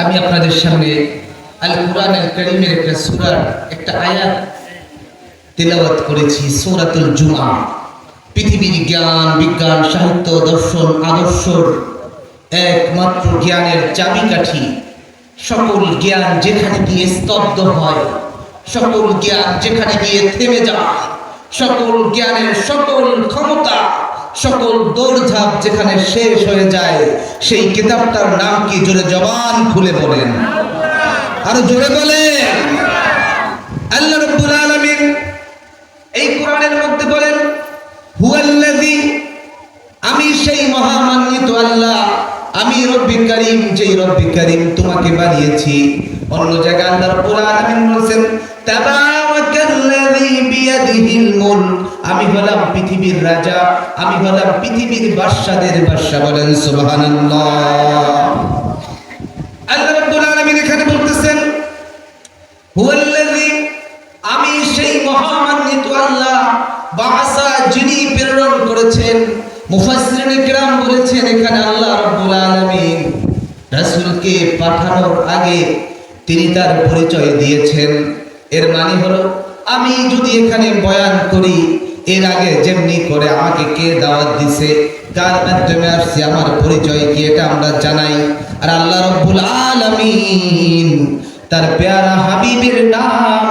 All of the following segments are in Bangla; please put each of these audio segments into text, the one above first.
আমি আপনাদের সামনে আল কোরআনের করিমের একটা সূরার একটা আয়াত তেলাওয়াত করেছি, সূরাতুল জুমা। পৃথিবীর জ্ঞান, বিজ্ঞান, সাহিত্য, দর্শন, আদর্শর একমাত্র জ্ঞানের চাবিকাঠি। সকল জ্ঞান যেখানে গিয়ে স্তব্ধ হয়, সকল জ্ঞান যেখানে গিয়ে থেমে যায়, সকল জ্ঞানের সকল ক্ষমতা সকল দৌড়ঝাঁপ যেখানে শেষ হয়ে যায়, সেই কিতাবটার নাম কি জোরে জবান খুলে বলেন। আরও জোরে বলেন। আল্লাহ রব্বুল আলামিন এই কোরআনের মধ্যে বলেন, হুয়াল্লাযী, আমি সেই মহামান্বিত আল্লাহ, আমি রব্বি করিম, যেই রব্বি করিম তোমাকে বানিয়েছি। অন্য জায়গায় আল্লাহ রাব্বুল আলামিন মুলক আমি হলাম পৃথিবীর রাজা, আমি হলাম পৃথিবীর বাদশাদের বাদশা বলেন সুবহানাল্লাহ। আল্লাহ রাব্বুল আলামিন এখানে বলতেছেন, হুয়াল্লাযী, আমি সেই মহামান্বিত আল্লাহ বাসা যিনি প্রেরণ করেছেন, মুফাসসিরিন কিরাম বলেছেন এখানে আল্লাহ রাব্বুল আলামিন রাসূলকে পাঠানোর আগে তিনি তার পরিচয় দিয়েছেন। এর মানে হলো আমি যদি এখানে বয়ান করি, এর আগে যেমনি করে আমাকে কে দাওয়াত দিছে কার মাধ্যমে আসছে আমার পরিচয় কি এটা আমরা জানাই। আর আল্লাহ রব্বুল আলামিন তার পেয়ারা হাবিবের নাম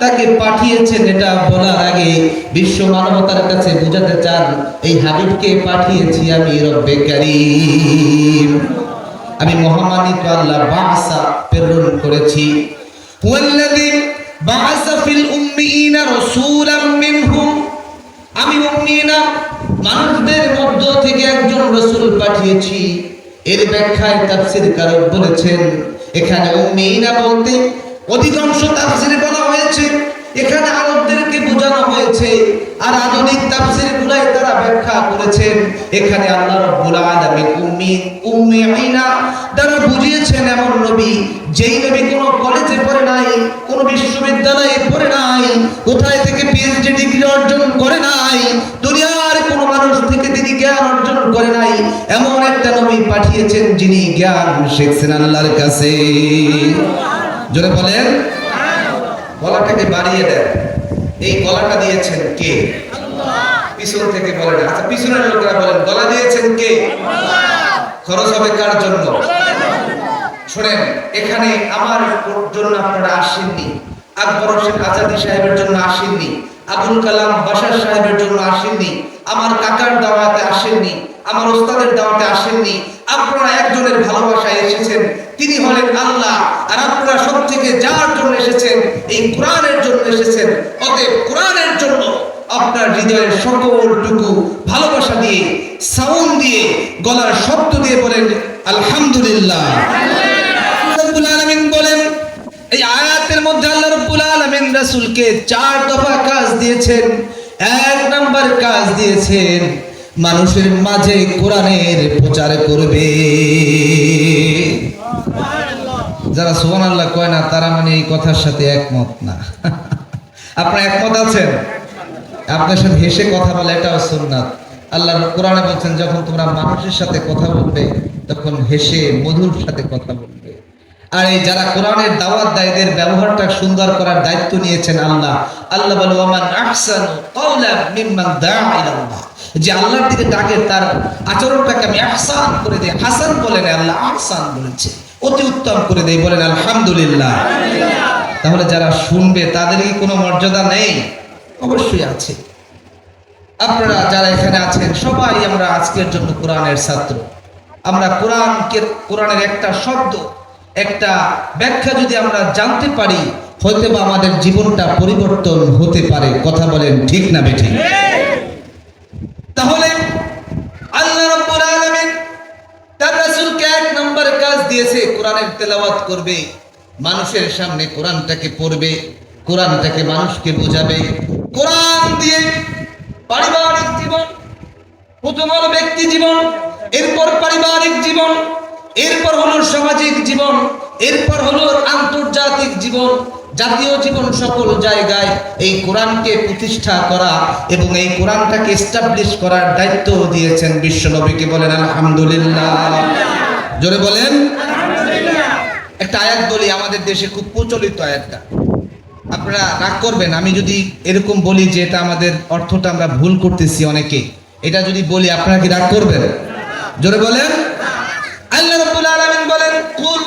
তাকে পাঠিয়েছেন, এটা বলার আগে বিশ্ব মানবতার কাছে বুঝাতে চান, এই হাবিবকে পাঠিয়েছি আমি রব্বে কারীম। আমি মহামানিত আল্লাহ বাসা প্রেরণ করেছি। ওয়াল্লাযী বাআসা ফিল উম্মিয়িনা রাসূলাম মিনহুম। আমি উম্মিনা মানুষদের মধ্য থেকে একজন রসুল পাঠিয়েছি। এর ব্যাখ্যায় তাফসির কারক বলেছেন, এখানে উম্মিনা বলতে অধিকাংশ তাফসিরে বলা হয়েছে। এখানে আরবদেরকে বোঝানো হয়েছে, আর আধুনিক তাফসির গুলাই তারা ব্যাখ্যা করেছেন। এখানে আল্লাহ রাব্বুল আলামিন উম্মি উম্মিনা দ্বারা বুঝিয়েছেন, এমন নবী যেই নবী কোনো কলেজে পড়ে নাই, কোনো বিশ্ববিদ্যালয়ে পড়ে নাই, কোথায় থেকে পিএইচডি ডিগ্রি অর্জন করে নাই, দুনিয়ার কোনো মানুষ থেকে তিনি জ্ঞান অর্জন করে নাই, এমন একটা নবী পাঠিয়েছেন যিনি জ্ঞান শিখছেন আল্লাহর কাছে। জোরে বলেন গলাটাকে বাড়িয়ে দেন। এই গলাটা দিয়েছেন কে? পিছন থেকে বলেন। আচ্ছা পিছনের লোকেরা বলেন, গলা দিয়েছেন কে? খরচ হবে কার জন্য? শোনেন, এখানে আমার জন্য আপনারা আসেননি। আকবর হোসেন আজাদি সাহেবের জন্য আসেননি। আবুল কালাম বাসার সাহেবের জন্য আসেননি। আমার কাকার দাওয়াতে আসেননি। আমার ওস্তাদের দাওয়াতে আসেননি। আপনারা একজনের ভালোবাসায় এসেছেন, তিনি হলেন আল্লাহ, আর আপনারা সব থেকে যার জন্য এসেছেন, এই কোরআনের জন্য এসেছেন। অতএব কোরআনের জন্য আপনার হৃদয়ের সকলটুকু ভালোবাসা দিয়ে, সাউন্ড দিয়ে, গলার শব্দ দিয়ে বলেন, আলহামদুলিল্লাহ। বলেন, এই আয়াতের মধ্যে আল্লাহ রব্বুল আলামিন রাসূলকে চার দফা কাজ দিয়েছেন, এক নাম্বার কাজ দিয়েছেন। মানুষের মাঝে কোরআনের প্রচার করবে। যারা সুবহানাল্লাহ কয় না, তারা মানে এই কথার সাথে একমত না। আপনারা একমত আছেন? আপনার সাথে হেসে কথা বলে, এটাও সুন্নাত। আল্লাহ কোরআনে বলছেন, যখন তোমরা মানুষের সাথে কথা বলবে, তখন হেসে মধুর সাথে কথা বলবে। আর এই যারা কোরআনের দাওয়াত দেয়, এদের ব্যবহারটা সুন্দর করার দায়িত্ব নিয়েছেন আল্লাহ। আল্লাহ বলে আহসানু মিম্মান দাআ ইলাল্লাহ। যে আল্লাহর দিকে ডাকে, তার আচরণটাকে আমি আহসান করে দেই। হাসান বলেন আল্লাহ আহসান বলেছে। অতি উত্তম করে দেই, বলেন আলহামদুলিল্লাহ। তাহলে যারা শুনবে তাদের কি কোনো মর্যাদা নেই? অবশ্যই আছে। আপনারা যারা এখানে আছেন, সবাই আমরা আজকের জন্য কোরআনের ছাত্র। আমরা কোরআনকে, কোরআনের একটা শব্দ, একটা ব্যাখ্যা যদি আমরা জানতে পারি হয়তো বা আমাদের জীবনটা পরিবর্তন হতে পারে। কথা বলেন ঠিক না বেঠি তাহলে আল্লাহ রাব্বুল আলামিন তার রাসূলকে এক নম্বর কাজ দিয়েছে কোরআনের তেলাওয়াত করবে, মানুষের সামনে কোরআনটাকে পড়বে, কোরআনটাকে মানুষকে বোঝাবে। কোরআন দিয়ে পারিবারিক জীবন প্রথম হলো ব্যক্তি জীবন, এরপর পারিবারিক জীবন, এরপর হলো সামাজিক জীবন, এরপর হলো আন্তর্জাতিক জীবন, জাতীয় জীবন সকল জায়গায় এই কোরআনকে প্রতিষ্ঠা করা এবং এই কোরআনটাকে এস্টাবলিশ করার দায়িত্ব দিয়েছেন বিশ্বনবীকে বলেন, আলহামদুলিল্লাহ। জোরে বলেন একটা আয়াত বলি, আমাদের দেশে খুব প্রচলিত আয়াতটা। আপনারা রাগ করবেন, আমি যদি এরকম বলি যে এটা আমাদের অর্থটা আমরা ভুল করতেছি অনেকে, এটা যদি বলি আপনারা কি রাগ করবেন? জোরে বলেন। আল্লাহ রাব্বুল আলামিন বলেন, কুল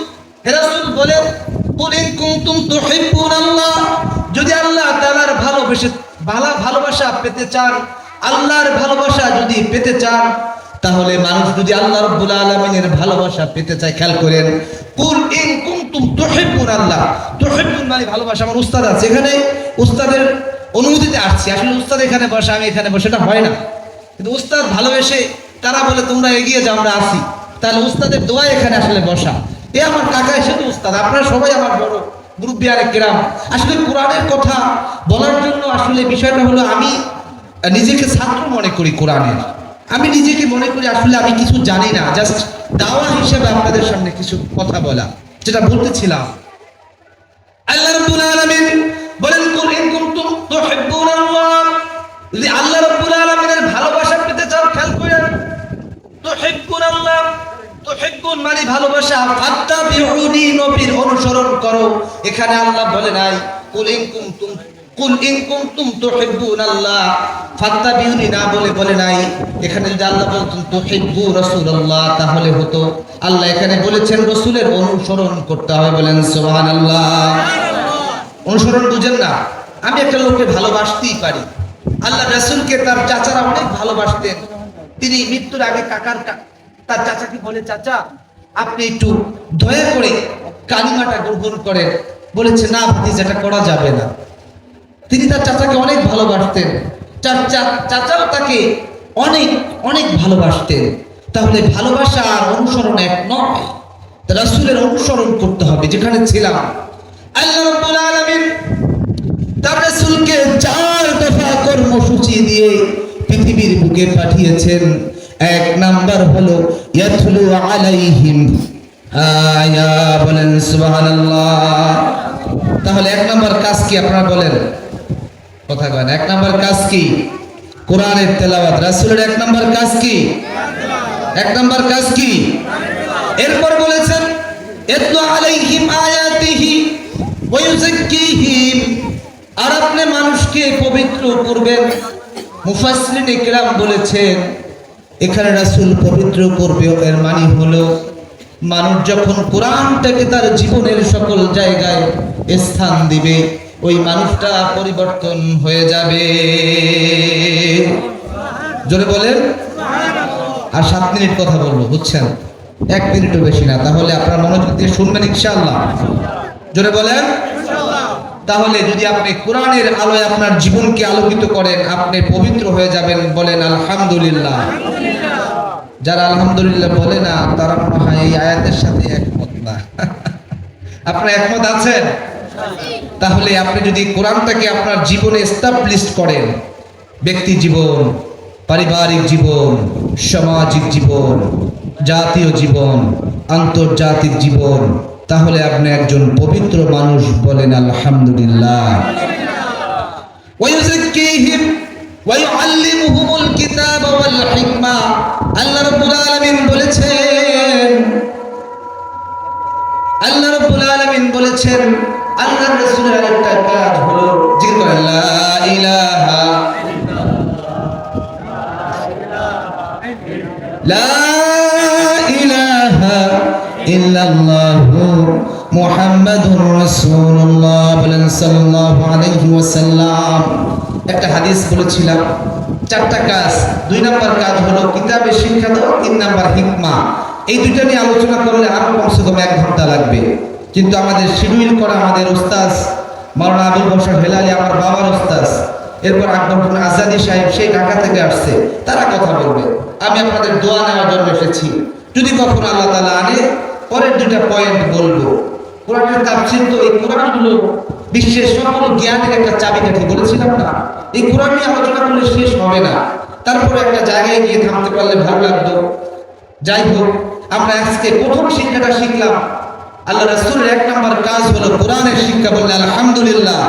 হে রাসূল বলেন, কুল ইন কুনতুম তুহিব্বুনাল্লাহ যদি আল্লাহ তাআলার ভালোবেসে ভালো ভালোবাসা পেতে চান, আল্লাহর ভালোবাসা যদি পেতে চান তাহলে মানুষ যদি আল্লাহ রাব্বুল আলামিনের ভালোবাসা পেতে চায়, খেয়াল করেন, কুল ইন কুনতুম তুহিব্বুনাল্লাহ তুহিব্বুন মানে ভালোবাসা। আমার উস্তাদ আছে এখানে, উস্তাদের অনুমতিতে আসছি। আসলে উস্তাদ এখানে বসে, আমি এখানে বসে, এটা হয় না। কিন্তু উস্তাদ ভালোবেসে তারা বলে, তোমরা এগিয়ে যাও, আমরা আসি তাহলে উস্তাদের দোয়া এখানে আসলে বসা। এ আমার কাকা এসে তো উস্তাদ, আপনারা সবাই আমার বড় মুরব্বী আরেক গ্রাম আসলে কোরআনের কথা বলার জন্য আসলে বিষয়টা হলো, আমি নিজেকে ছাত্র মনে করি কোরআনের। আমি নিজেকে মনে করি আসলে আমি কিছু জানি না জাস্ট দাওয়া হিসেবে আপনাদের সামনে কিছু কথা বলা, যেটা বলতেছিলাম। আল্লাহ আলামিন বলেন, কুল ইন কুনতুম তুহিব্বুনাল্লাহ যদি আল্লাহ আলামিনের ভালোবাসা পেতে চাও খেয়াল করেন তুহিব্বুনাল্লাহ তুহিব্বুন মানে ভালোবাসা। নবীর অনুসরণ করো। এখানে আল্লাহ বলে নাই, কুল ইন কুনতুম কুল ইন কুনতুম তুহিব্বুনাল্লাহ। ফাত্তাবিউনি না বলে বলে নাই। এখানে যদি আল্লাহ বলতেন তুহিব্বু রাসূলুল্লাহ তাহলে হতো। আল্লাহ এখানে বলেছেন রাসূলের অনুসরণ করতে হবে বলেন সুবহানাল্লাহ। অনুসরণ বুঝেন না। আমি একটা লোককে ভালোবাসতেই পারি। আল্লাহ রাসূলকে তার চাচারা অনেক ভালোবাসতেন। তিনি মৃত্যুর আগে কাকার তার চাচাকে বলে চাচা আপনি একটু দয়া করে কালিমাটা গ্রহণ করেন। বলেছে না ভাতিজাটা করা যাবে না। তিনি তার চাচাকে অনেক ভালোবাসতেন। তার চা- চাচাও তাকে অনেক অনেক ভালোবাসতেন। তাহলে ভালোবাসা আর অনুসরণ এক নয়। রাসূলের অনুসরণ করতে হবে, যেখানে ছিলাম। আল্লাহ চার দফা কর্মসূচি দিয়ে পৃথিবীর বুকে পাঠিয়েছেন। এক নাম্বার হলো, ইয়াতলু আলাইহিম। আয়া বলেন সুবহানাল্লাহ। তাহলে এক নাম্বার কাজ কি আপনারা বলেন? কথা কয় না এক নাম্বার কাজ কি? কোরআনের তেলাওয়াত, রাসূলের এক নাম্বার কাজ কি? এক নাম্বার কাজ কি? এরপর বলেছেন আর আপনি মানুষকে পবিত্র করবেন। মুফাসসিরিন ইকরাম বলেছেন, এখানে রাসূল পবিত্র করবে এর মানে হলো মানুষ যখন কোরআনটাকে তার জীবনের সকল জায়গায় স্থান দিবে, ওই মানুষটা পরিবর্তন হয়ে যাবে। জোরে বলেন। আর সাত মিনিট কথা বলব, বুঝছেন? এক মিনিটও বেশি না, তাহলে আপনার মনোযোগ দিয়ে শুনবেন ইনশাআল্লাহ। জোরে বলেন। তাহলে যদি আপনি কোরআনের আলোয় আপনার জীবনকে আলোকিত করেন, আপনি পবিত্র হয়ে যাবেন বলেন আলহামদুলিল্লাহ। যারা আলহামদুলিল্লাহ বলে না তারা মনে হয় এই আয়াতের সাথে একমত না। আপনি একমত আছেন? তাহলে আপনি যদি কোরআনটাকে আপনার জীবনে এস্টাবলিশ করেন ব্যক্তি জীবন পারিবারিক জীবন সামাজিক জীবন জাতীয় জীবন আন্তর্জাতিক জীবন তাহলে আপনি একজন পবিত্র মানুষ বলেন আলহামদুলিল্লাহ। আলামিন বলেছেন আল্লাহ একটা হাদিস বলেছিলাম চারটা কাজ। দুই নাম্বার কাজ হলো কিতাবে শিক্ষা দেওয়া, তিন নাম্বার হিকমা। এই দুইটা নিয়ে আলোচনা করলে আরও কমসে কম এক ঘণ্টা লাগবে। কিন্তু আমাদের শিডিউল করা আমাদের ওস্তাজ মাওলানা আবুল বসর হেলালি, আমার বাবার ওস্তাজ এরপর আকবর আজাদি সাহেব, সেই ঢাকা থেকে আসছে, তারা কথা বলবে। আমি আপনাদের দোয়া নেওয়ার জন্য এসেছি। যদি কখনো আল্লাহ তালা আনে, পরের দুটা পয়েন্ট বলব। কোরআনের তাফসীর তো এই কোরআনগুলো বিশ্বের সকল জ্ঞানের একটা চাবি কাঠি বলেছিলাম না। এই কোরআন নিয়ে আলোচনা করলে শেষ হবে না। তারপরে একটা জায়গায় গিয়ে থামতে পারলে ভালো লাগতো। যাই হোক, আমরা আজকে প্রথম শিক্ষাটা শিখলাম। আল্লাহ রাসুলের এক নম্বর কাজ হলো কোরআনের শিক্ষা বললে আলহামদুলিল্লাহ।